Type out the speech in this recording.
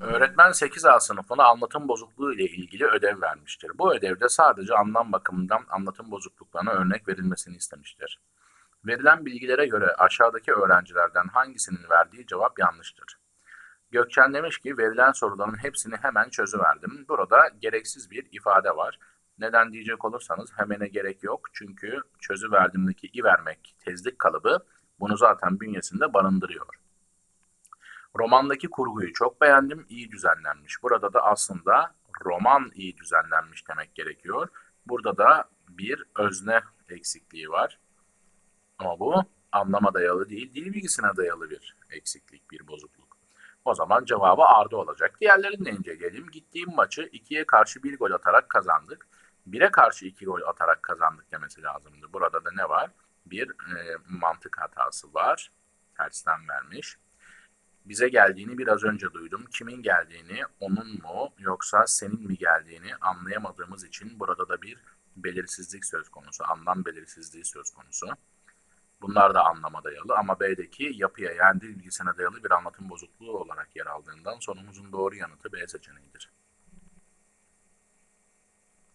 Öğretmen 8A sınıfına anlatım bozukluğu ile ilgili ödev vermiştir. Bu ödevde sadece anlam bakımından anlatım bozukluklarına örnek verilmesini istemiştir. Verilen bilgilere göre aşağıdaki öğrencilerden hangisinin verdiği cevap yanlıştır? Gökçen demiş ki verilen soruların hepsini hemen çözüverdim. Burada gereksiz bir ifade var. Neden diyecek olursanız hemene gerek yok. Çünkü çözüverdimdeki i vermek tezlik kalıbı bunu zaten bünyesinde barındırıyor. Romandaki kurguyu çok beğendim, iyi düzenlenmiş. Burada da aslında roman iyi düzenlenmiş demek gerekiyor. Burada da bir özne eksikliği var. Ama bu anlama dayalı değil, dil bilgisine dayalı bir eksiklik, bir bozukluk. O zaman cevabı Arda olacak. Diğerlerine inceleyelim. Gittiğim maçı 2'ye karşı 1 gol atarak kazandık. 1'e karşı 2 gol atarak kazandık demesi lazımdı. Burada da ne var? Bir e, mantık hatası var. Tersten vermiş. Bize geldiğini biraz önce duydum. Kimin geldiğini, onun mu yoksa senin mi geldiğini anlayamadığımız için burada da bir belirsizlik söz konusu, anlam belirsizliği söz konusu. Bunlar da anlama dayalı ama B'deki yapıya yani dil bilgisine dayalı bir anlatım bozukluğu olarak yer aldığından sorumuzun doğru yanıtı B seçeneğidir.